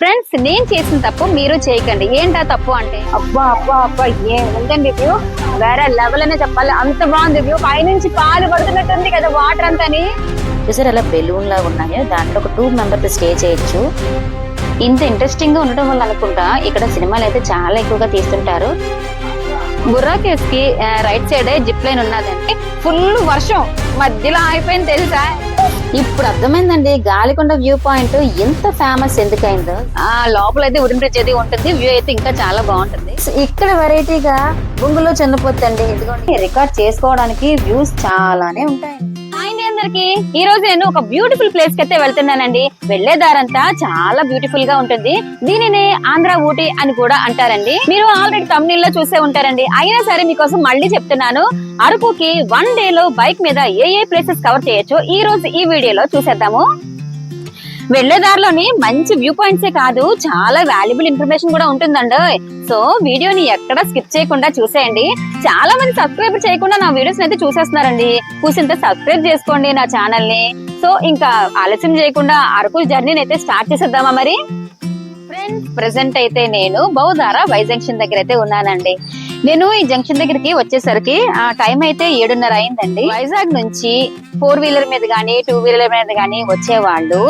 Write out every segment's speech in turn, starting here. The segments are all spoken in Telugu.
ఫ్రెండ్స్ నేను చేసిన తప్పు మీరు చేయకండి. ఏంటా తప్పు అంటే? అబ్బా అబ్బా అబ్బా ఏ వ్యూ? వేరే లెవెల్ అనే చెప్పాలి. అంత బాగుంది వ్యూ. పైనుంచి పాలు పడుతున్నట్టుంది కదా వాటర్ అంతని. చూసారు అలా బెలూన్ లాగా ఉన్నాయి. దాంట్లో ఒక టూ మెంబర్స్ స్టే చేయొచ్చు. ఇంత ఇంట్రెస్టింగ్గా ఉండడం వల్ల అనుకుంటా ఇక్కడ సినిమాలు అయితే చాలా ఎక్కువగా తీస్తుంటారు. బుర్రా కేవ్స్కి రైట్ సైడ్ జిప్ లైన్ ఉన్నదండి ఫుల్ వర్షం. మధ్యలో ఆగిపోయింది తెలుసా? ఇప్పుడు అర్థమైందండి గాలికొండ వ్యూ పాయింట్ ఎంత ఫేమస్ ఎందుకైందో. ఆ లోపల అయితే ఉడిన్ బ్రిడ్జ్ అది ఉంటుంది వ్యూ అయితే ఇంకా చాలా బాగుంటుంది. ఇక్కడ వెరైటీగా బొంగులో చెందిపోతుంది ఇదిగోండి రికార్డ్ చేసుకోవడానికి వ్యూస్ చాలానే ఉంటాయి హాయ్ అందరికి. ఈ రోజు నేను ఒక బ్యూటిఫుల్ ప్లేస్కి అయితే వెళ్తున్నానండి. వెళ్ళే దారంతా చాలా బ్యూటిఫుల్గా ఉంటుంది. దీనిని ఆంధ్ర ఊటీ అని కూడా అంటారండి. మీరు ఆల్రెడీ తమిళ లో చూసే ఉంటారండి. అయినా సరే మీకోసం మళ్ళీ చెప్తున్నాను. అరకుకి వన్ డే లో బైక్ మీద ఏ ఏ ప్లేసెస్ కవర్ చేయొచ్చో ఈ రోజు ఈ వీడియోలో చూసేద్దాము. వెళ్ళే దారిలోని మంచి వ్యూ పాయింట్సే కాదు చాలా వాల్యుబుల్ ఇన్ఫర్మేషన్ కూడా ఉంటుందండి. సో వీడియోని ఎక్కడ స్కిప్ చేయకుండా చూసేయండి. చాలా మంది సబ్స్క్రైబ్ చేయకుండా నా వీడియోస్ అయితే చూసేస్తున్నారండి. కూసింత సబ్స్క్రైబ్ చేసుకోండి నా ఛానల్ని. సో ఇంకా ఆలస్యం చేయకుండా అరకు జర్నీని అయితే స్టార్ట్ చేసేద్దామా మరి? ఫ్రెండ్స్ ప్రెసెంట్ అయితే నేను బౌధార వై జంక్షన్ దగ్గర అయితే ఉన్నానండి. నేను ఈ జంక్షన్ దగ్గరికి వచ్చేసరికి ఆ టైం అయితే ఏడున్నర అయిందండి. వైజాగ్ నుంచి ఫోర్ వీలర్ మీద కానీ టూ వీలర్ మీద కానీ వచ్చేవాళ్ళు.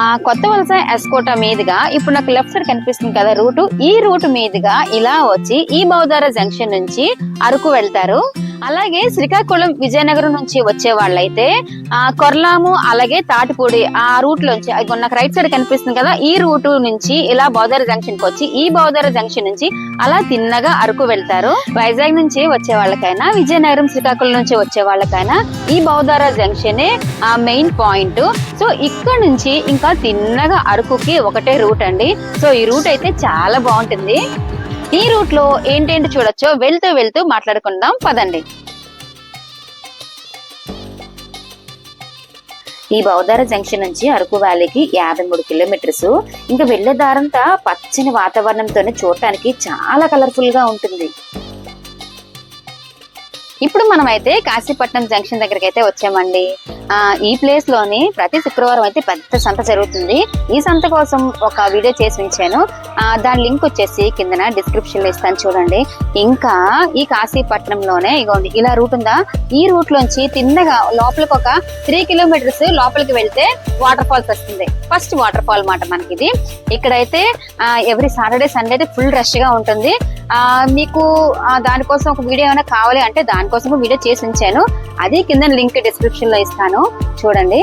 ఆ కొత్త వలస ఎస్కోటా మీదుగా ఇప్పుడు నాకు లెఫ్ట్ సైడ్ కనిపిస్తుంది కదా రూట్ ఈ రూట్ మీదుగా ఇలా వచ్చి ఈ బౌధార జంక్షన్ నుంచి అరకు వెళ్తారు. అలాగే శ్రీకాకుళం విజయనగరం నుంచి వచ్చే వాళ్ళైతే ఆ కొర్లాము అలాగే తాటిపూడి ఆ రూట్ లోంచి నాకు రైట్ సైడ్ కనిపిస్తుంది కదా ఈ రూట్ నుంచి ఇలా బౌదర జంక్షన్కి వచ్చి ఈ బౌదర జంక్షన్ నుంచి అలా తిన్నగా అరకు వెళ్తారు. వైజాగ్ నుంచి వచ్చే వాళ్ళకైనా విజయనగరం శ్రీకాకుళం నుంచి వచ్చే వాళ్ళకైనా ఈ బౌద్ధర జంక్షన్ ఆ మెయిన్ పాయింట్ సో ఇక్కడ నుంచి ఇంకా తిన్నగా అరకుకి ఒకటే రూట్ అండి. సో ఈ రూట్ అయితే చాలా బాగుంటుంది. ఈ రూట్లో ఏంటేంటి చూడొచ్చో వెళ్తూ వెళ్తూ మాట్లాడుకుందాం. పదండి. ఈ బౌద్ధార జంక్షన్ నుంచి అరకు వ్యాలీకి యాభై మూడు కిలోమీటర్స్. ఇంకా వెళ్ళే దారంతా పచ్చని వాతావరణంతోనే చూడటానికి చాలా కలర్ఫుల్గా ఉంటుంది. ఇప్పుడు మనం అయితే కాశీపట్నం జంక్షన్ దగ్గరికి అయితే వచ్చామండి ఈ ప్లేస్లోని ప్రతి శుక్రవారం అయితే పెద్ద సంత జరుగుతుంది. ఈ సంత కోసం ఒక వీడియో చేసి ఉంచాను. దాని లింక్ వచ్చేసి కిందన డిస్క్రిప్షన్లో ఇస్తాను చూడండి. ఇంకా ఈ కాశీపట్నంలోనే ఇగోండి ఇలా రూట్ ఉందా? ఈ రూట్ లోంచి తిన్నగా లోపలికి ఒక త్రీ కిలోమీటర్స్ లోపలికి వెళ్తే వాటర్ ఫాల్స్ వస్తుంది. ఫస్ట్ వాటర్ ఫాల్ మాట మనకి ఇది ఇక్కడైతే ఎవ్రీ సాటర్డే సండే అయితే ఫుల్ రష్గా ఉంటుంది. ఆ మీకు దానికోసం ఒక వీడియో ఏమైనా కావాలి అంటే దాని దానికోసం వీడియో చేసి ఉంచాను. అదే కింద లింక్ డిస్క్రిప్షన్లో ఇస్తాను. చూడండి.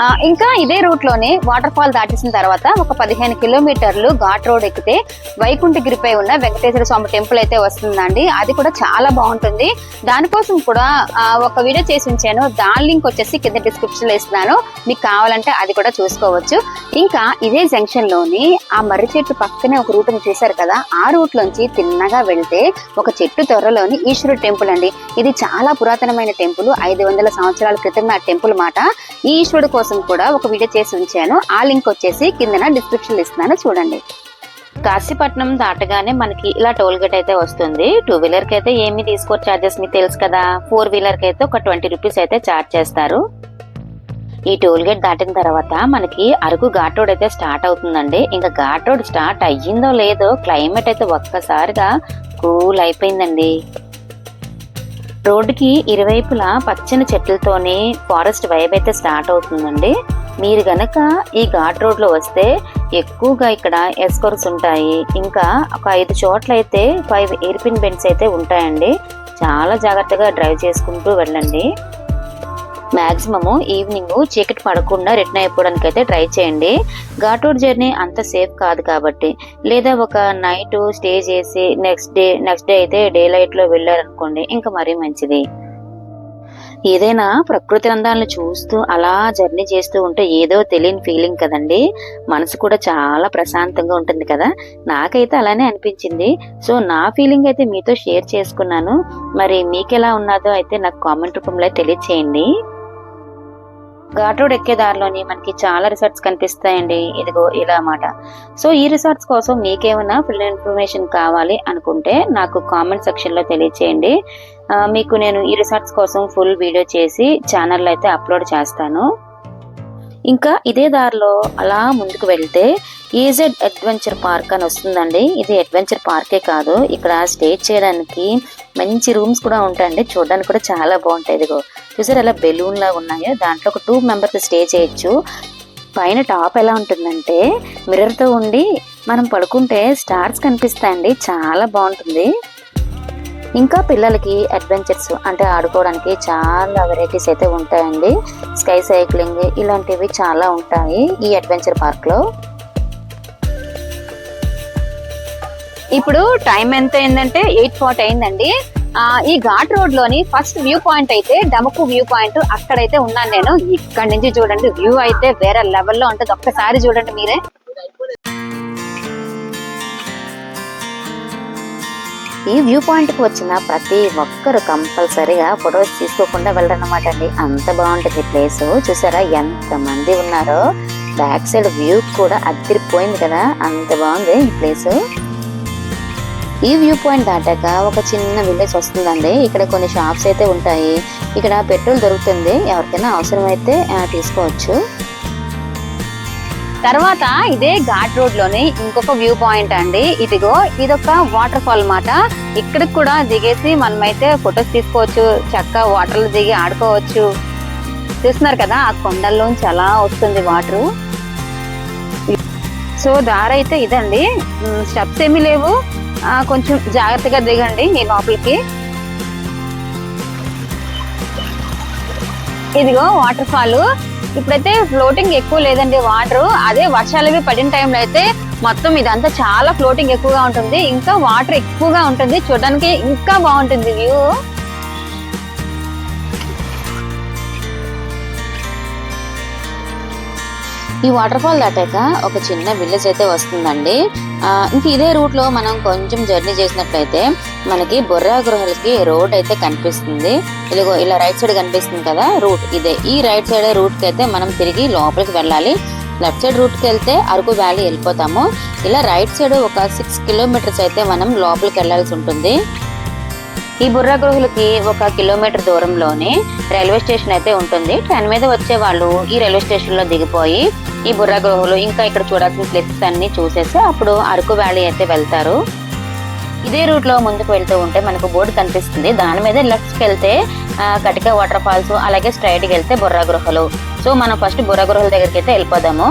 ఇంకా ఇదే రూట్లోనే వాటర్ ఫాల్ దాటేసిన తర్వాత ఒక పదిహేను కిలోమీటర్లు ఘాట్ రోడ్ ఎక్కితే వైకుంఠగిరిపై ఉన్న వెంకటేశ్వర స్వామి టెంపుల్ అయితే వస్తుందండి. అది కూడా చాలా బాగుంటుంది. దానికోసం కూడా ఒక వీడియో చేసి ఉంచాను. దాని లింక్ వచ్చేసి కింద డిస్క్రిప్షన్లో ఇస్తున్నాను. మీకు కావాలంటే అది కూడా చూసుకోవచ్చు. ఇంకా ఇదే జంక్షన్లోని ఆ మర్రి చెట్టు పక్కనే ఒక రూట్ చూశారు కదా? ఆ రూట్ లోంచి తిన్నగా వెళ్తే ఒక చెట్టు త్వరలోని ఈశ్వరుడు టెంపుల్ అండి. ఇది చాలా పురాతనమైన టెంపుల్. ఐదు వందల సంవత్సరాల క్రితం ఆ టెంపుల్ మాట. ఈ ఈశ్వరుడు కోసం కూడా ఒక వీడియో చేసి ఉంచాను. ఆ లింక్ వచ్చేసి కిందన డిస్క్రిప్షన్ ఇస్తున్నాను. చూడండి. కాశీపట్నం దాటగానే మనకి ఇలా టోల్ గేట్ అయితే వస్తుంది. టూ వీలర్కి అయితే ఏమి తీసుకో చార్జెస్ మీకు తెలుసు కదా. ఫోర్ వీలర్కి అయితే ఒక ట్వంటీ రూపీస్ అయితే చార్జ్ చేస్తారు. ఈ టోల్ గేట్ దాటిన తర్వాత మనకి అరకు ఘాట్ రోడ్ అయితే స్టార్ట్ అవుతుందండి. ఇంకా ఘాట్ రోడ్ స్టార్ట్ అయ్యిందో లేదో క్లైమేట్ అయితే ఒక్కసారిగా కూల్ అయిపోయిందండి. రోడ్డుకి ఇరువైపులా పచ్చని చెట్లతోని ఫారెస్ట్ వైబ్ అయితే స్టార్ట్ అవుతుందండి. మీరు గనక ఈ ఘాట్ రోడ్లో వస్తే ఎక్కువగా ఇక్కడ ఎస్కోర్స్ ఉంటాయి. ఇంకా ఒక ఐదు చోట్ల అయితే ఫైవ్ ఎయిర్పిన్ బెండ్స్ అయితే ఉంటాయండి. చాలా జాగ్రత్తగా డ్రైవ్ చేసుకుంటూ వెళ్ళండి. మ్యాక్సిమము ఈవినింగ్ చీకటి పడకుండా రిటర్న్ అయిపోవడానికి అయితే ట్రై చేయండి. ఘాట్ రోడ్ జర్నీ అంత సేఫ్ కాదు కాబట్టి. లేదా ఒక నైట్ స్టే చేసి నెక్స్ట్ డే నెక్స్ట్ డే అయితే డే లైట్లో వెళ్ళారనుకోండి ఇంకా మరీ మంచిది. ఏదైనా ప్రకృతి అందాలను చూస్తూ అలా జర్నీ చేస్తూ ఉంటే ఏదో తెలియని ఫీలింగ్ కదండి. మనసు కూడా చాలా ప్రశాంతంగా ఉంటుంది కదా. నాకైతే అలానే అనిపించింది. సో నా ఫీలింగ్ అయితే మీతో షేర్ చేసుకున్నాను. మరి మీకు ఎలా ఉన్నదో అయితే నాకు కామెంట్ రూపంలో తెలియచేయండి. ఘాట్ రోడ్ ఎక్కే దారిలోని మనకి చాలా రిసార్ట్స్ కనిపిస్తాయండి. ఇదిగో ఇలా అన్నమాట. సో ఈ రిసార్ట్స్ కోసం మీకేమైనా ఫుల్ ఇన్ఫర్మేషన్ కావాలి అనుకుంటే నాకు కామెంట్ సెక్షన్లో తెలియచేయండి. మీకు నేను ఈ రిసార్ట్స్ కోసం ఫుల్ వీడియో చేసి ఛానల్లో అయితే అప్లోడ్ చేస్తాను. ఇంకా ఇదే దారిలో అలా ముందుకు వెళ్తే ఈజెడ్ అడ్వెంచర్ పార్క్ అని వస్తుందండి. ఇది అడ్వెంచర్ పార్కే కాదు. ఇక్కడ స్టే చేయడానికి మంచి రూమ్స్ కూడా ఉంటాయండి. చూడడానికి కూడా చాలా బాగుంటాయి. ఇదిగో చూసారు అలా బెలూన్ లాగా ఉన్నాయో. దాంట్లో ఒక టూ మెంబర్స్ స్టే చేయొచ్చు. పైన టాప్ ఎలా ఉంటుందంటే మిర్రర్తో ఉండి మనం పడుకుంటే స్టార్స్ కనిపిస్తాయండి. చాలా బాగుంటుంది. ఇంకా పిల్లలకి అడ్వెంచర్స్ అంటే ఆడుకోవడానికి చాలా వెరైటీస్ అయితే ఉంటాయండి. స్కై సైక్లింగ్ ఇలాంటివి చాలా ఉంటాయి ఈ అడ్వెంచర్ పార్క్లో ఇప్పుడు టైం ఎంత అయిందంటే ఎయిట్ ఫార్టీ అయిందండి. ఈ ఘాట్ రోడ్లోని ఫస్ట్ వ్యూ పాయింట్ అయితే డమకు వ్యూ పాయింట్ అక్కడైతే ఉన్నాను నేను. ఇక్కడ నుంచి చూడండి వ్యూ అయితే వేరే లెవెల్లో ఉంటుంది. ఒక్కసారి చూడండి మీరే. ఈ వ్యూ పాయింట్కి వచ్చిన ప్రతి ఒక్కరు కంపల్సరీగా ఫొటోస్ తీసుకోకుండా వెళ్ళరనమాట అండి. అంత బాగుంటుంది ప్లేస్. చూసారా ఎంత మంది ఉన్నారో. బ్యాక్ సైడ్ వ్యూ కూడా అద్దరిపోయింది కదా. అంత బాగుంది ఈ ప్లేస్. ఈ వ్యూ పాయింట్ దాటాక ఒక చిన్న విలేజ్ వస్తుందండి. ఇక్కడ కొన్ని షాప్స్ అయితే ఉంటాయి. ఇక్కడ పెట్రోల్ దొరుకుతుంది. ఎవరికైనా అవసరమైతే తీసుకోవచ్చు. తర్వాత ఇదే ఘాట్ రోడ్లోని ఇంకొక వ్యూ పాయింట్ అండి. ఇదిగో ఇదొక వాటర్ ఫాల్ మాట ఇక్కడికి కూడా దిగేసి మనమైతే ఫొటోస్ తీసుకోవచ్చు. చక్క వాటర్లో దిగి ఆడుకోవచ్చు. చూస్తున్నారు కదా ఆ కొండల్లోంచి అలా వస్తుంది వాటర్. సో దారి అయితే ఇదండి స్టెప్స్ ఏమీ లేవు. కొంచెం జాగ్రత్తగా దిగండి ఈ లోపలికి. ఇదిగో వాటర్ ఫాల్ ఇప్పుడైతే ఫ్లోటింగ్ ఎక్కువ లేదండి వాటర్. అదే వర్షాలు అవి పడిన టైంలో అయితే మొత్తం ఇదంతా చాలా ఫ్లోటింగ్ ఎక్కువగా ఉంటుంది. ఇంకా వాటర్ ఎక్కువగా ఉంటుంది. చూడడానికి ఇంకా బాగుంటుంది వ్యూ. ఈ వాటర్ ఫాల్ దాటాక ఒక చిన్న విలేజ్ అయితే వస్తుందండి. ఇంక ఇదే రూట్లో మనం కొంచెం జర్నీ చేసినట్లయితే మనకి బొర్రా గృహలకి రోడ్ అయితే కనిపిస్తుంది. ఇదిగో ఇలా రైట్ సైడ్ కనిపిస్తుంది కదా రూట్ ఇదే. ఈ రైట్ సైడ్ రూట్కి అయితే మనం తిరిగి లోపలికి వెళ్ళాలి. లెఫ్ట్ సైడ్ రూట్కి వెళ్తే అరకు వ్యాలీ వెళ్ళిపోతాము. ఇలా రైట్ సైడ్ ఒక సిక్స్ కిలోమీటర్స్ అయితే మనం లోపలికి వెళ్ళాల్సి ఉంటుంది. ఈ బుర్రా గృహలకి ఒక కిలోమీటర్ దూరంలోనే రైల్వే స్టేషన్ అయితే ఉంటుంది. ట్రైన్ మీద వచ్చే వాళ్ళు ఈ రైల్వే స్టేషన్లో దిగిపోయి ఈ బుర్రా గృహలు ఇంకా ఇక్కడ చూడాల్సిన ప్లేసెస్ అన్ని చూసేసి అప్పుడు అరకు వ్యాలీ అయితే వెళ్తారు. ఇదే రూట్లో ముందుకు వెళ్తూ ఉంటే మనకు బోర్డు కనిపిస్తుంది. దాని మీద లెఫ్ట్కి వెళ్తే కటిక వాటర్ ఫాల్స్ అలాగే స్ట్రైట్కి వెళ్తే బుర్రా గృహలు. సో మనం ఫస్ట్ బుర్రా గృహల దగ్గరికి అయితే వెళ్ళిపోదాము.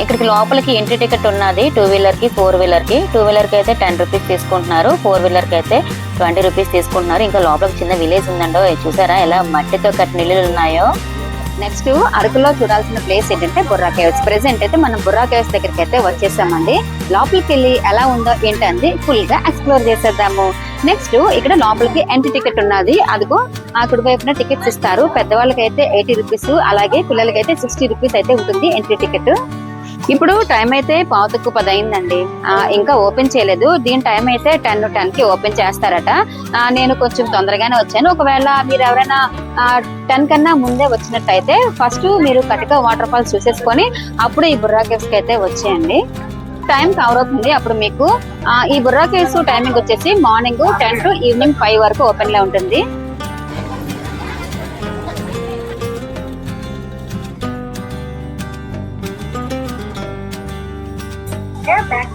ఇక్కడికి లోపలికి ఎంట్రీ టికెట్ ఉన్నది టూ వీలర్కి ఫోర్ వీలర్కి. టూ వీలర్కి అయితే టెన్ రూపీస్ తీసుకుంటున్నారు. ఫోర్ వీలర్కి అయితే ట్వంటీ రూపీస్ తీసుకుంటున్నారు. ఇంకా లోపలికి చిన్న విలేజ్ ఉందండో చూసారా? ఎలా మట్టితో కట్టిన ఇల్లులు ఉన్నాయో. నెక్స్ట్ అరకులో చూడాల్సిన ప్లేస్ ఏంటంటే బుర్రా కేవ్స్ ప్రెసెంట్ అయితే మనం బుర్రా కేవ్స్ దగ్గరికి అయితే వచ్చేసామండి. లోపలికి వెళ్ళి ఎలా ఉందో ఏంటంది ఫుల్గా ఎక్స్ప్లోర్ చేసేద్దాము. నెక్స్ట్ ఇక్కడ లోపలికి ఎంట్రీ టికెట్ ఉన్నది. అదిగో ఆ కుడి వైపున టికెట్స్ ఇస్తారు. పెద్దవాళ్ళకి అయితే ఎయిటీ రూపీస్ అలాగే పిల్లలకి అయితే సిక్స్టీ రూపీస్ అయితే ఉంటుంది ఎంట్రీ టికెట్ ఇప్పుడు టైం అయితే పావుతక్కు పది అయిందండి ఇంకా ఓపెన్ చేయలేదు. దీని టైం అయితే టెన్ టెన్కి ఓపెన్ చేస్తారట. నేను కొంచెం తొందరగానే వచ్చాను. ఒకవేళ మీరు ఎవరైనా టెన్ కన్నా ముందే వచ్చినట్టయితే ఫస్ట్ మీరు కటిక వాటర్ ఫాల్స్ చూసేసుకొని అప్పుడు ఈ బుర్రా కేవ్స్కి అయితే వచ్చేయండి. టైం కవర్ అవుతుంది. అప్పుడు మీకు ఈ బుర్రా కేవ్స్ టైమింగ్ వచ్చేసి morning ten to evening five వరకు ఓపెన్లో ఉంటుంది.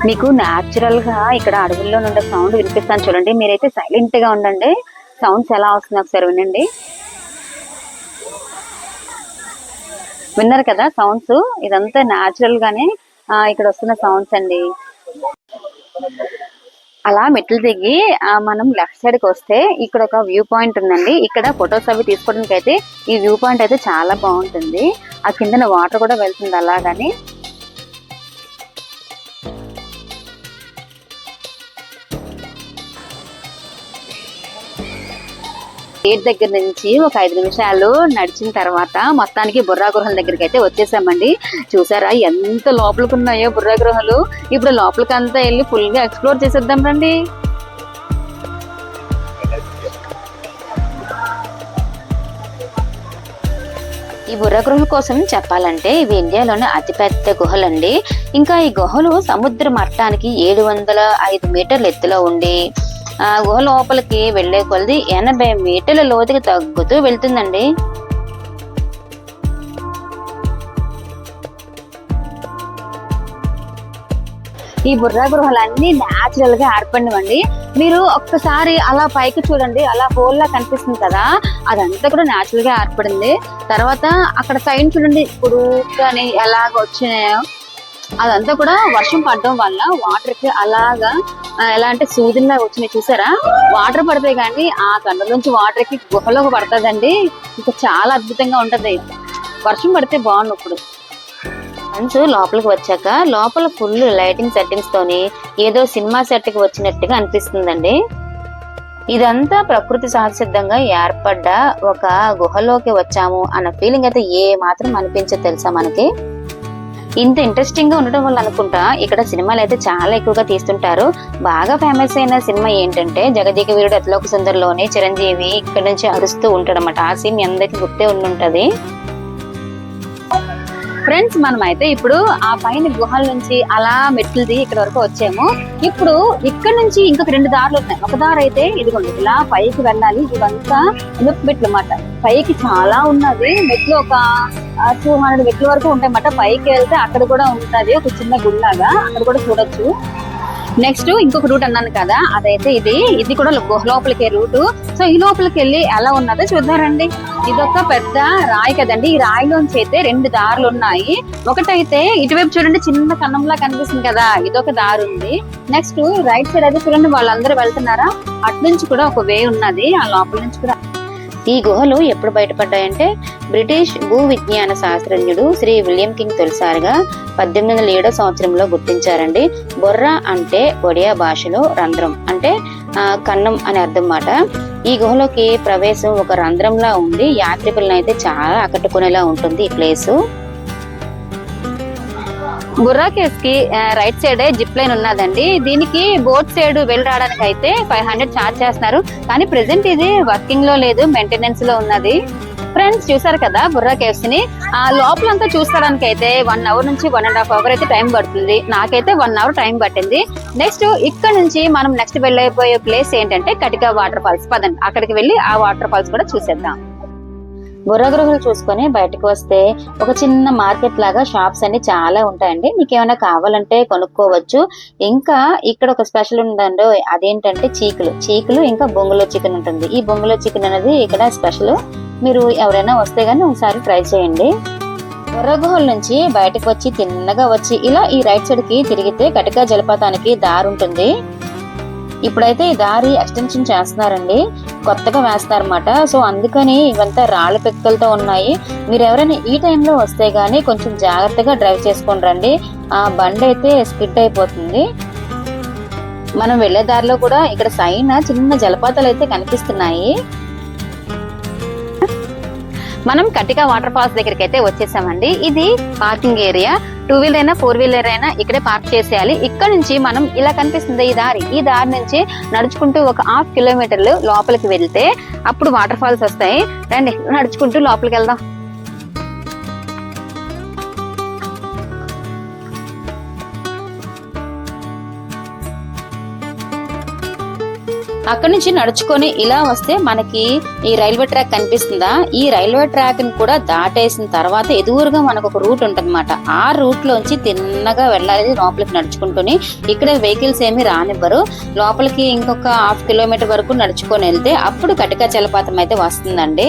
మీకు న్యాచురల్గా ఇక్కడ అడవుల్లో నుండి సౌండ్ వినిపిస్తాను. చూడండి మీరైతే సైలెంట్గా ఉండండి. సౌండ్స్ ఎలా వస్తుంది ఒకసారి వినండి. విన్నారు కదా సౌండ్స్ ఇదంతా న్యాచురల్ గానే ఇక్కడ వస్తున్న సౌండ్స్ అండి. అలా మెట్లు దిగి మనం లెఫ్ట్ సైడ్కి వస్తే ఇక్కడ ఒక వ్యూ పాయింట్ ఉందండి. ఇక్కడ ఫొటోస్ అవి తీసుకోవడానికి అయితే ఈ వ్యూ పాయింట్ అయితే చాలా బాగుంటుంది. ఆ కిందన వాటర్ కూడా వెళ్తుంది అలాగని. గేట్ దగ్గర నుంచి ఒక ఐదు నిమిషాలు నడిచిన తర్వాత మొత్తానికి బుర్రా గృహం దగ్గరికి అయితే వచ్చేసామండి. చూసారా ఎంత లోపలికి ఉన్నాయో బుర్రా గృహలు. ఇప్పుడు లోపలికి అంతా వెళ్ళి ఫుల్గా ఎక్స్ప్లోర్ చేసేద్దాం రండి. ఈ బుర్ర గృహం కోసం చెప్పాలంటే ఇవి ఇండియాలోనే అతిపెద్ద గుహలండి. ఇంకా ఈ గుహలు సముద్ర మట్టానికి ఏడు వందల ఐదు మీటర్ల ఎత్తులో ఉండి ఆ గుహ లోపలికి వెళ్ళే కొలది ఎనభై మీటర్ల లోతుకి తగ్గుతూ వెళ్తుందండి. ఈ బుర్రా గృహాలన్నీ న్యాచురల్గా ఏర్పడినవండి. మీరు ఒక్కసారి అలా పైకి చూడండి అలా హోల్ లా కనిపిస్తుంది కదా అదంతా కూడా న్యాచురల్గా ఏర్పడింది. తర్వాత అక్కడ సైడ్ చూడండి ఇప్పుడు కానీ ఎలాగ వచ్చినాయో. అదంతా కూడా వర్షం పడడం వల్ల వాటర్కి అలాగా ఎలా అంటే సూదిలా వచ్చినాయి చూసారా? వాటర్ పడితే కానీ ఆ కండ నుంచి వాటర్కి గుహలోకి పడుతుందండి. ఇంకా చాలా అద్భుతంగా ఉంటది. వర్షం పడితే బాగుండు ఇప్పుడు. ఫ్రెండ్స్ లోపలికి వచ్చాక లోపల ఫుల్ లైటింగ్ సెట్టింగ్స్ తోని ఏదో సినిమా సెట్కి వచ్చినట్టుగా అనిపిస్తుందండి. ఇదంతా ప్రకృతి సహసిద్ధంగా ఏర్పడ్డ ఒక గుహలోకి వచ్చాము అన్న ఫీలింగ్ అయితే ఏ మాత్రం అనిపించదు తెలుసా మనకి? ఇంత ఇంట్రెస్టింగ్గా ఉండడం వల్ల అనుకుంటా ఇక్కడ సినిమాలు అయితే చాలా ఎక్కువగా తీస్తుంటారు. బాగా ఫేమస్ అయిన సినిమా ఏంటంటే జగదీక వీరుడు అతిలోక సుందర్లోని చిరంజీవి ఇక్కడ నుంచి అరుస్తూ ఉంటాడు ఆ సీన్ మీ అందరికీ గుర్తే ఉంటది ఫ్రెండ్స్ మనం అయితే ఇప్పుడు ఆ పైన గుహల నుంచి అలా మెట్లు దిగి ఇక్కడ వరకు వచ్చాము. ఇప్పుడు ఇక్కడ నుంచి ఇంకొక రెండు దారులు ఉన్నాయి. ఒక దారి అయితే ఇదిగోండి ఇలా పైకి వెళ్ళాలి. ఇవంతా లుక్ మెట్లు అన్నమాట. పైకి చాలా ఉన్నది. మెట్లు ఒక టూ హండ్రెడ్ మెట్ల వరకు ఉంటాయన్నమాట. పైకి వెళ్తే అక్కడ కూడా ఉంటుంది. ఒక చిన్న గుడిలాగా అక్కడ కూడా చూడొచ్చు. నెక్స్ట్ ఇంకొక రూట్ అన్నాను కదా అదైతే ఇది. ఇది కూడా గుహ లోపలికి రూట్. సో ఈ లోపలికి వెళ్ళి ఎలా ఉన్నదో చూద్దారండి. ఇదొక పెద్ద రాయి కదండి. ఈ రాయిలోంచి అయితే రెండు దారులు ఉన్నాయి. ఒకటైతే ఇటువైపు చూడండి చిన్న కన్నంలా కనిపిస్తుంది కదా. ఇదొక దారి ఉంది. నెక్స్ట్ రైట్ సైడ్ అయితే చూడండి వాళ్ళందరూ వెళ్తున్నారా? అటు నుంచి కూడా ఒక వే ఉన్నది. ఆ లోపల నుంచి కూడా ఈ గుహలు ఎప్పుడు బయటపడ్డాయంటే బ్రిటిష్ భూ విజ్ఞాన శాస్త్రజ్ఞుడు శ్రీ విలియం కింగ్ తొలిసారిగా పద్దెనిమిది వందల ఏడో సంవత్సరంలో గుర్తించారండి. బొర్ర అంటే ఒడియా భాషలో రంధ్రం అంటే కన్నం అని అర్థం మాట ఈ గుహలోకి ప్రవేశం ఒక రంధ్రంలా ఉండి యాత్రికులను అయితే చాలా ఆకట్టుకునేలా ఉంటుంది ఈ ప్లేసు. బుర్రా కేవ్స్కి రైట్ సైడ్ జిప్ లైన్ ఉన్నదండి. దీనికి బోట్ సైడ్ వెళ్ళి రావడానికి అయితే ఫైవ్ హండ్రెడ్ చార్జ్ చేస్తున్నారు. కానీ ప్రెసెంట్ ఇది వర్కింగ్లో లేదు మెయింటెనెన్స్లో ఉన్నది. ఫ్రెండ్స్ చూసారు కదా బుర్రా కేవ్స్ని ఆ లోపలంతా చూసుకోవడానికి అయితే వన్ అవర్ నుంచి వన్ అండ్ హాఫ్ అవర్ అయితే టైం పడుతుంది. నాకైతే వన్ అవర్ టైం పట్టింది. నెక్స్ట్ ఇక్కడ నుంచి మనం నెక్స్ట్ వెళ్ళైపోయే ప్లేస్ ఏంటంటే కటిక వాటర్ ఫాల్స్. పదండి అక్కడికి వెళ్ళి ఆ వాటర్ ఫాల్స్ కూడా చూసేద్దాం. బుర్ర చూసుకొని బయటకు వస్తే ఒక చిన్న మార్కెట్ లాగా షాప్స్ అన్ని చాలా ఉంటాయండి. మీకు ఏమైనా కావాలంటే కొనుక్కోవచ్చు. ఇంకా ఇక్కడ ఒక స్పెషల్ ఉందండి. అదేంటంటే చీకులు. చీకులు ఇంకా బొంగులో చికెన్ ఉంటుంది. ఈ బొంగులో చికెన్ అనేది ఇక్కడ స్పెషల్. మీరు ఎవరైనా వస్తే గానీ ఒకసారి ట్రై చేయండి. బుర్ర గుహల నుంచి బయటకు వచ్చి తిన్నగా వచ్చి ఇలా ఈ రైట్ సైడ్కి తిరిగితే కటిక జలపాతానికి దారి ఉంటుంది. ఇప్పుడైతే ఈ దారి ఎక్స్టెన్షన్ చేస్తున్నారండి. కొత్తగా వేస్తారన్నమాట. సో అందుకని ఇవంతా రాళ్ళ పిక్కలతో ఉన్నాయి. మీరు ఎవరైనా ఈ టైంలో వస్తే కానీ కొంచెం జాగ్రత్తగా డ్రైవ్ చేసుకొని రండి. ఆ బండి అయితే స్కిడ్ అయిపోతుంది. మనం వెళ్ళే దారిలో కూడా ఇక్కడ సైన్ చిన్న జలపాతాలు అయితే కనిపిస్తున్నాయి. మనం కటిక వాటర్ ఫాల్స్ దగ్గరికి అయితే వచ్చేసామండి. ఇది పార్కింగ్ ఏరియా. టూ వీలర్ అయినా ఫోర్ వీలర్ అయినా ఇక్కడే పార్క్ చేసేయాలి. ఇక్కడ నుంచి మనం ఇలా కనిపిస్తుంది ఈ దారి. ఈ దారి నుంచి నడుచుకుంటూ ఒక హాఫ్ కిలోమీటర్లు లోపలికి వెళ్తే అప్పుడు వాటర్ ఫాల్స్ వస్తాయి. రండి నడుచుకుంటూ లోపలికి వెళ్దాం. అక్కడ నుంచి నడుచుకొని ఇలా వస్తే మనకి ఈ రైల్వే ట్రాక్ కనిపిస్తుందా? ఈ రైల్వే ట్రాక్ని కూడా దాటేసిన తర్వాత ఎదురుగా మనకు ఒక రూట్ ఉంటదన్నమాట. ఆ రూట్ లోంచి తిన్నగా వెళ్ళాలి లోపలికి నడుచుకుంటుని. ఇక్కడ వెహికల్స్ ఏమి రానివ్వరు. లోపలికి ఇంకొక హాఫ్ కిలోమీటర్ వరకు నడుచుకొని వెళ్తే అప్పుడు కటిక జలపాతం అయితే వస్తుందండి.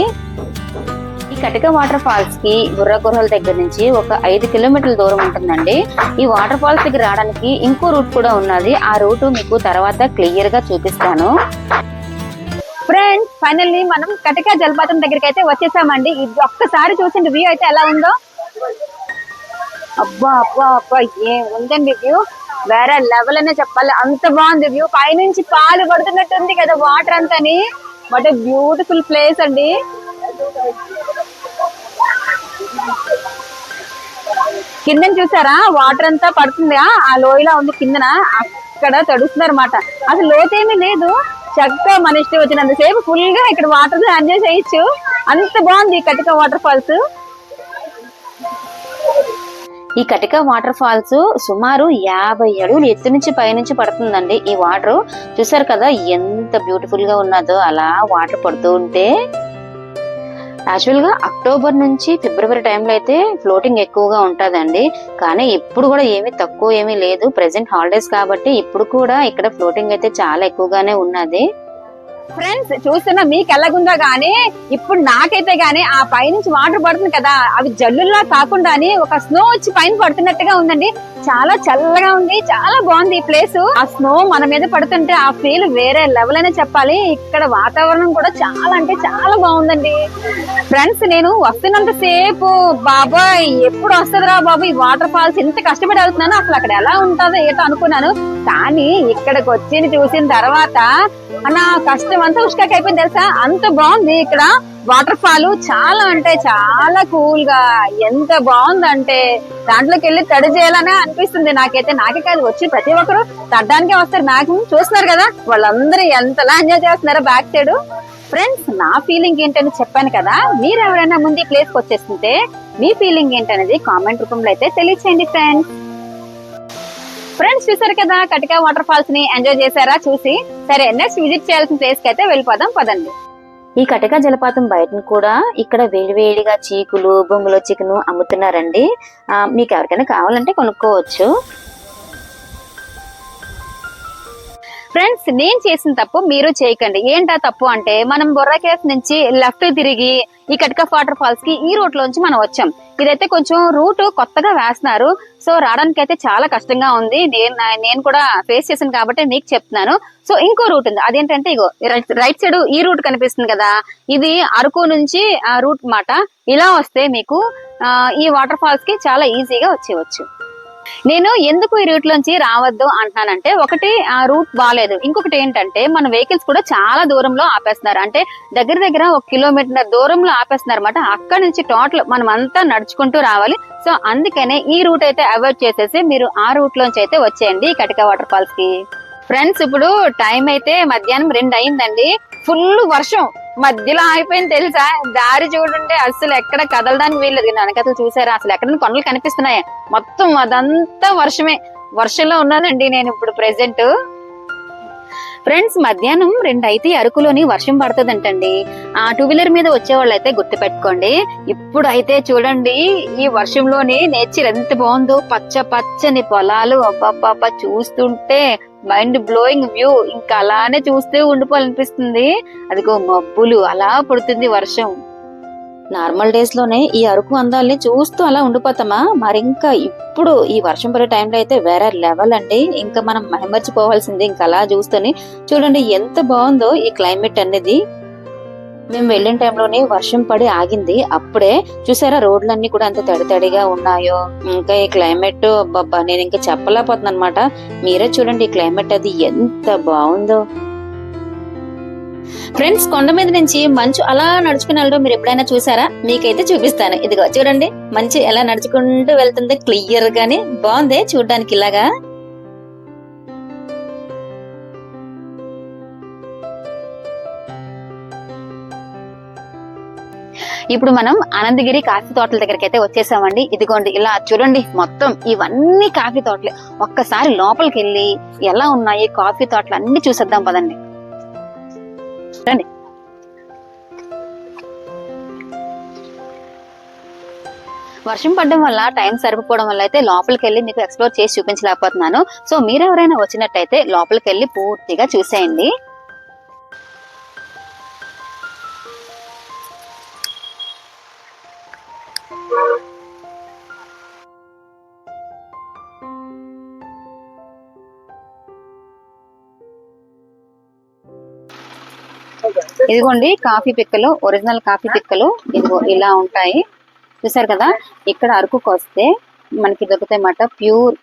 కటిక వాటర్ ఫాల్స్కి బుర్ర గుర్రల దగ్గర నుంచి ఒక ఐదు కిలోమీటర్ల దూరం ఉంటుందండి. ఈ వాటర్ ఫాల్స్ దగ్గర రావడానికి ఇంకో రూట్ కూడా ఉన్నది. ఆ రూట్ మీకు తర్వాత క్లియర్గా చూపిస్తాను. ఫ్రెండ్స్ ఫైనల్లీ మనం కటిక జలపాతం దగ్గరికి అయితే వచ్చేసామండి. ఇది ఒక్కసారి చూసింది వ్యూ అయితే ఎలా ఉందో? అబ్బా అబ్బా అబ్బా ఏం ఉందండి వ్యూ వేరే లెవెల్ అనే చెప్పాలి. అంత బాగుంది వ్యూ పైనుంచి పాలు పడుతున్నట్టు ఉంది కదా వాటర్ అంతని. బట్ బ్యూటిఫుల్ ప్లేస్ అండి. కింద చూసారా? వాటర్ అంతా పడుతుందా. ఆ లోయలా ఉంది కిందన. అక్కడ తడుస్తున్నారు అనమాట అసలు లోతేమీ లేదు. చక్కగా మన ఇష్టం వచ్చినంతసేపు ఫుల్గా ఇక్కడ వాటర్ ఎంజాయ్ చేయొచ్చు అంత బాగుంది కటిక వాటర్ ఫాల్స్ ఈ కటిక వాటర్ ఫాల్స్ సుమారు యాభై అడుగులు ఎత్తు నుంచి పైనుంచి పడుతుందండి ఈ వాటర్ చూసారు కదా ఎంత బ్యూటిఫుల్గా ఉన్నదో అలా వాటర్ పడుతూ ఉంటే. యాక్చువల్గా అక్టోబర్ నుంచి ఫిబ్రవరి టైంలో అయితే ఫ్లోటింగ్ ఎక్కువగా ఉంటదండి. కానీ ఇప్పుడు కూడా ఏమీ తక్కువ ఏమీ లేదు. ప్రెసెంట్ హాలిడేస్ కాబట్టి ఇప్పుడు కూడా ఇక్కడ ఫ్లోటింగ్ అయితే చాలా ఎక్కువగానే ఉన్నది. ఫ్రెండ్స్ చూస్తున్నా మీకు ఎలాగుందో గానీ ఇప్పుడు నాకైతే గానీ ఆ పైనుంచి వాటర్ పడుతుంది కదా అవి జల్లుల్లా కాకుండా ఒక స్నో వచ్చి పైన పడుతున్నట్టుగా ఉందండి. చాలా చల్లగా ఉంది చాలా బాగుంది ఈ ప్లేస్. ఆ స్నో మన మీద పడుతుంటే ఆ ఫీల్ వేరే లెవెల్ అనే చెప్పాలి. ఇక్కడ వాతావరణం కూడా చాలా అంటే చాలా బాగుందండి. ఫ్రెండ్స్ నేను వస్తున్నంత సేపు బాబాయ్ ఎప్పుడు వస్తుందిరా బాబు ఈ వాటర్ ఫాల్స్? ఎంత కష్టపడి వెళ్తున్నాను అసలు అక్కడ ఎలా ఉంటుందో ఏటో అనుకున్నాను. కానీ ఇక్కడికి వచ్చి చూసిన తర్వాత నా కష్టం అంతా ఉష్కాకి అయిపోయింది తెలుసా? అంత బాగుంది ఇక్కడ. వాటర్ ఫాల్ చాలా అంటే చాలా కూల్గా ఎంత బాగుందంటే దాంట్లోకి వెళ్ళి తడి చేయాలనే అనిపిస్తుంది నాకైతే. నాకే కాదు వచ్చి ప్రతి ఒక్కరు తడ్డానికే వస్తారు. మాక్సిమం చూస్తున్నారు కదా వాళ్ళందరూ ఎంతలా ఎంజాయ్ చేస్తున్నారో బ్యాక్ సైడ్. ఫ్రెండ్స్ నా ఫీలింగ్ ఏంటని చెప్పాను కదా మీరు ఎవరైనా ముందు ఈ ప్లేస్కి వచ్చేస్తుంటే మీ ఫీలింగ్ ఏంటనేది కామెంట్ రూపంలో అయితే తెలియచేయండి ఫ్రెండ్స్. ఫ్రెండ్స్ చూసారు కదా కటికా వాటర్ ఫాల్స్ని ఎంజాయ్ చేశారా చూసి సరే నెక్స్ట్ విజిట్ చేయాల్సిన ప్లేస్కి అయితే వెళ్ళిపోదాం పదండి. ఈ కటక జలపాతం బయటను కూడా ఇక్కడ వేడివేడిగా చీకులు బొంగులో చికెన్ అమ్ముతున్నారండి. ఆ, మీకు ఎవరికైనా కావాలంటే కొనుక్కోవచ్చు. ఫ్రెండ్స్ నేను చేసిన తప్పు మీరు చేయకండి. ఏంటా తప్పు అంటే మనం బొర్రాకేస్ నుంచి లెఫ్ట్ తిరిగి ఈ కటక వాటర్ ఫాల్స్కి ఈ రూట్ లోంచి మనం వచ్చాం. ఇదైతే కొంచెం రూట్ కొత్తగా వేస్తున్నారు. సో రావడానికి అయితే చాలా కష్టంగా ఉంది. నేను నేను కూడా ఫేస్ చేశాను కాబట్టి మీకు చెప్తున్నాను. సో ఇంకో రూట్ ఉంది. అదేంటంటే ఇగో రైట్- రైట్ సైడ్ ఈ రూట్ కనిపిస్తుంది కదా. ఇది అరకు నుంచి ఆ రూట్ మాట. ఇలా వస్తే మీకు ఆ, ఈ వాటర్ ఫాల్స్కి చాలా ఈజీగా వచ్చేవచ్చు నేను ఎందుకు ఈ రూట్ లోంచి రావద్దు అంటున్నానంటే ఒకటి ఆ రూట్ బాగాలేదు ఇంకొకటి ఏంటంటే మన వెహికల్స్ కూడా చాలా దూరంలో ఆపేస్తున్నారు. అంటే దగ్గర దగ్గర ఒక కిలోమీటర్ దూరంలో ఆపేస్తున్నారు అనమాట అక్కడ నుంచి టోటల్ మనం అంతా నడుచుకుంటూ రావాలి. సో అందుకనే ఈ రూట్ అయితే అవాయిడ్ చేసేసి మీరు ఆ రూట్ లోంచి అయితే వచ్చేయండి కటిక వాటర్ ఫాల్స్కి. ఫ్రెండ్స్ ఇప్పుడు టైం అయితే మధ్యాహ్నం రెండు అయిందండి. ఫుల్ వర్షం. మధ్యలో ఆగిపోయింది తెలుసా? దారి చూడుంటే అసలు ఎక్కడ కదలడానికి వీల్లేదు వెనకతలు చూసారా? అసలు ఎక్కడ కొండలు కనిపిస్తున్నాయి. మొత్తం అదంతా వర్షమే. వర్షంలో ఉన్నానండి నేను ఇప్పుడు ప్రెసెంట్ ఫ్రెండ్స్ మధ్యాహ్నం రెండు అయితే అరకులోని వర్షం పడుతుందంటండి. ఆ టూ వీలర్ మీద వచ్చే వాళ్ళు అయితే గుర్తు పెట్టుకోండి ఇప్పుడు అయితే చూడండి ఈ వర్షంలోని నేచర్ ఎంత బాగుందో. పచ్చ పచ్చని పొలాలు అబ్బబ్బబ్బ చూస్తుంటే మైండ్ బ్లోయింగ్ వ్యూ ఇంకా అలానే చూస్తే ఉండిపోవాలనిపిస్తుంది. అదిగో మబ్బులు అలా పడుతుంది వర్షం. నార్మల్ డేస్లోనే ఈ అరకు అందాల్ని చూస్తూ అలా ఉండిపోతామా? మరి ఇంకా ఇప్పుడు ఈ వర్షం పడే టైంలో అయితే వేరే లెవెల్ అండి. ఇంకా మనం మహిమర్చిపోవాల్సింది. ఇంకా అలా చూస్తూనే చూడండి ఎంత బాగుందో ఈ క్లైమేట్ అనేది. మేము వెళ్ళిన టైంలోనే వర్షం పడి ఆగింది. అప్పుడే చూసారా రోడ్లన్నీ కూడా అంత తడి తడిగా ఉన్నాయో? ఇంకా ఈ క్లైమేట్ అబ్బబ్బా నేను ఇంకా చెప్పలేకపోతున్నాను అనమాట మీరే చూడండి ఈ క్లైమేట్ అది ఎంత బాగుందో. ఫ్రెండ్స్ కొండ మీద నుంచి మంచు అలా నడుచుకుని వెళ్ళడం మీరు ఎప్పుడైనా చూసారా? మీకైతే చూపిస్తాను. ఇదిగో చూడండి మంచు ఎలా నడుచుకుంటూ వెళ్తుంది. క్లియర్ గాని బాగుంది చూడడానికి ఇలాగా. ఇప్పుడు మనం అనంతగిరి కాఫీ తోటల దగ్గరికి అయితే వచ్చేసామండి. ఇదిగోండి ఇలా చూడండి మొత్తం ఇవన్నీ కాఫీ తోటలే. ఒక్కసారి లోపలికి వెళ్ళి ఎలా ఉన్నాయి కాఫీ తోటలు అన్ని చూసేద్దాం పదండి. రండి. వర్షం పడడం వల్ల టైం సరిపోవడం వల్ల అయితే లోపలికి వెళ్ళి మీకు ఎక్స్ప్లోర్ చేసి చూపించలేకపోతున్నాను. సో మీరెవరైనా వచ్చినట్టయితే లోపలికి వెళ్ళి పూర్తిగా చూసేయండి. ఇదిగోండి కాఫీ పిక్కలు ఒరిజినల్ కాఫీ పిక్కలు ఇదిగో ఇలా ఉంటాయి. చూసారు కదా ఇక్కడ అరకుకు వస్తే మనకి దొరుకుతాయి అన్నమాట ప్యూర్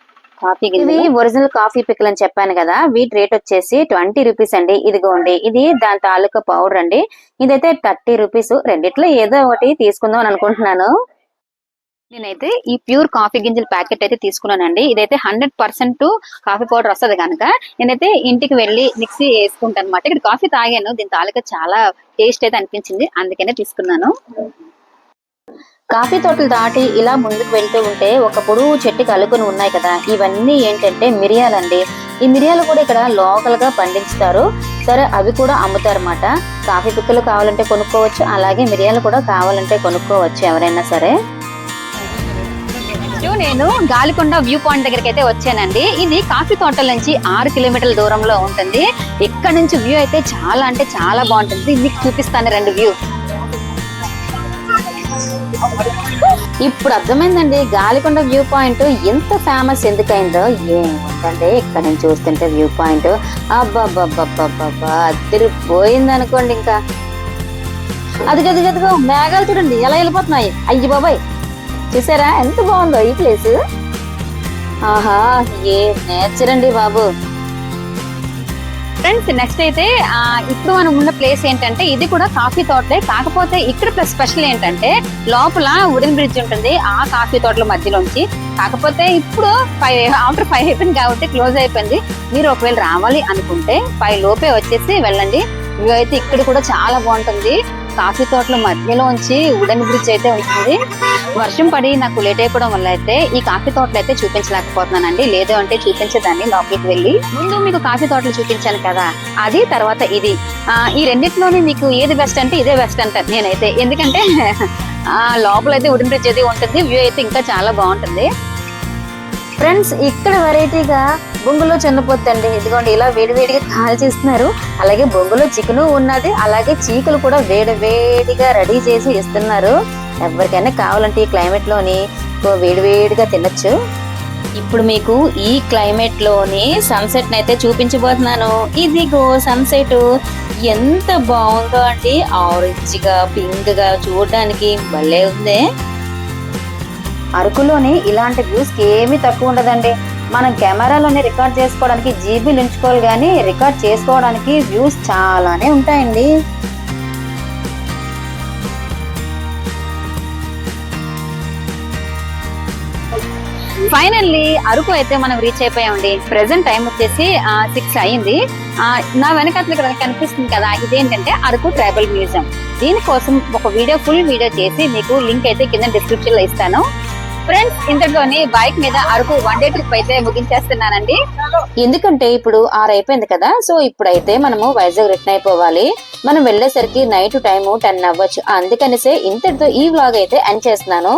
కాఫీ ఇవి ఒరిజినల్ కాఫీ పిక్కలు అని చెప్పాను కదా వీటి రేట్ వచ్చేసి ట్వంటీ రూపీస్ అండి. ఇదిగోండి ఇది దాని తాలూకా పౌడర్ అండి. ఇదైతే థర్టీ రూపీస్. రెండిట్లో ఏదో ఒకటి తీసుకుందాం అని అనుకుంటున్నాను. నేనైతే ఈ ప్యూర్ కాఫీ గింజల ప్యాకెట్ అయితే తీసుకున్నానండి. ఇదైతే హండ్రెడ్ పర్సెంట్ కాఫీ పౌడర్ వస్తుంది కనుక నేనైతే ఇంటికి వెళ్ళి మిక్సీ వేసుకుంటాను అనమాట ఇక్కడ కాఫీ తాగాను. దీని తాలూకా చాలా టేస్ట్ అయితే అనిపించింది. అందుకనే తీసుకున్నాను. కాఫీ తోటలు దాటి ఇలా ముందుకు వెళ్తూ ఉంటే ఒకప్పుడు చెట్టుకి కలుగుని ఉన్నాయి కదా. ఇవన్నీ ఏంటంటే మిరియాలండి ఈ మిరియాలు కూడా ఇక్కడ లోకల్గా పండించుతారు సరే అవి కూడా అమ్ముతారన్నమాట. కాఫీ పిక్కలు కావాలంటే కొనుక్కోవచ్చు. అలాగే మిరియాలు కూడా కావాలంటే కొనుక్కోవచ్చు ఎవరైనా సరే. సో నేను గాలికొండ వ్యూ పాయింట్ దగ్గరికి అయితే వచ్చానండి. ఇది కాఫీ తోటల నుంచి ఆరు కిలోమీటర్ల దూరంలో ఉంటుంది. ఇక్కడ నుంచి వ్యూ అయితే చాలా అంటే చాలా బాగుంటుంది. మీకు చూపిస్తాను రెండు వ్యూ. ఇప్పుడు అర్థమైందండి గాలికొండ వ్యూ పాయింట్ ఎంత ఫేమస్ ఎందుకైందో ఏంటంటే ఇక్కడ నుంచి చూస్తుంటే వ్యూ పాయింట్. అబ్బాబ్బాబ్బాబ్బా అదిరిపోయింది అనుకోండి ఇంకా. అది గది మేఘాలు చూడండి ఎలా వెళ్ళిపోతున్నాయి. అయ్యి బాబాయ్ చూసారా? ఎంత బాగుందో ఈ ప్లేస్. ఆహా ఏ నేచర్ అండి బాబు. ఫ్రెండ్స్ నెక్స్ట్ అయితే ఇప్పుడు మనం ఉన్న ప్లేస్ ఏంటంటే ఇది కూడా కాఫీ తోటలే. కాకపోతే ఇక్కడ స్పెషల్ ఏంటంటే లోపల ఉడెన్ బ్రిడ్జ్ ఉంటుంది. ఆ కాఫీ తోటల మధ్యలోంచి. కాకపోతే ఇప్పుడు ఫైవ్ ఆఫ్టర్ ఫైవ్ అయిపోయింది కాబట్టి క్లోజ్ అయిపోయింది. మీరు ఒకవేళ రావాలి అనుకుంటే ఫైవ్ లోపే వచ్చేసి వెళ్ళండి. వ్యూ అయితే ఇక్కడ కూడా చాలా బాగుంటుంది. కాఫీ తోటల మధ్యలోంచి ఉడన్ బ్రిడ్జ్ అయితే ఉంటుంది. వర్షం పడి నాకు లేట్ అయిపోవడం వల్ల అయితే ఈ కాఫీ తోటలు అయితే చూపించలేకపోతున్నానండి. లేదు అంటే చూపించేదాన్ని లోపలికి వెళ్ళి. ముందు మీకు కాఫీ తోటలు చూపించాను కదా అది తర్వాత ఇది. ఈ రెండిట్లోనే మీకు ఏది బెస్ట్ అంటే ఇదే బెస్ట్ అంటారు నేనైతే. ఎందుకంటే లోపల అయితే ఉడన్ బ్రిడ్జ్ అయితే ఉంటుంది వ్యూ అయితే ఇంకా చాలా బాగుంటుంది. ఫ్రెండ్స్ ఇక్కడ వెరైటీగా బొంగులో చెన్నపోతండి ఇదిగోండి ఇలా వేడివేడిగా కాల్ చేస్తున్నారు. అలాగే బొంగులో చికెను ఉన్నది. అలాగే చీకులు కూడా వేడివేడిగా రెడీ చేసి ఇస్తున్నారు. ఎవరికైనా కావాలంటే ఈ క్లైమేట్లోని వేడివేడిగా తినొచ్చు. ఇప్పుడు మీకు ఈ క్లైమేట్లోని సన్సెట్ని అయితే చూపించబోతున్నాను. ఇదిగో సన్సెట్ ఎంత బాగుందో అండి. ఆరెంజ్గా పింక్గా చూడడానికి భలే ఉంది. అరకులోని ఇలాంటి వ్యూస్కి ఏమీ తక్కువ ఉండదండి. మనం కెమెరాలోనే రికార్డ్ చేసుకోవడానికి జీబీలు ఉంచుకోవాలి కానీ రికార్డ్ చేసుకోవడానికి వ్యూస్ చాలానే ఉంటాయండి. ఫైనల్లీ అరకు అయితే మనం రీచ్ అయిపోయామండి. ప్రెసెంట్ టైం వచ్చేసి సిక్స్ అయింది నా వెనకాల ఇక్కడ కనిపిస్తుంది కదా ఇదేంటంటే అరకు ట్రైబల్ మ్యూజియం. దీనికోసం ఒక వీడియో ఫుల్ వీడియో చేసి మీకు లింక్ అయితే కింద డిస్క్రిప్షన్లో ఇస్తాను. ఫ్రెండ్స్ ఇంతలోని బైక్ మీద అరకు వన్ డే ట్రిప్ అయితే ముగించేస్తున్నానండి. ఎందుకంటే ఇప్పుడు ఆరు అయిపోయింది కదా సో ఇప్పుడైతే మనము వైజాగ్ రిటర్న్ అయిపోవాలి. మనం వెళ్ళేసరికి నైట్ టైం టెన్ అవ్వచ్చు. అందుకనిసే ఇంతటితో ఈ వ్లాగ్ అయితే ఎండ్ చేస్తున్నాను.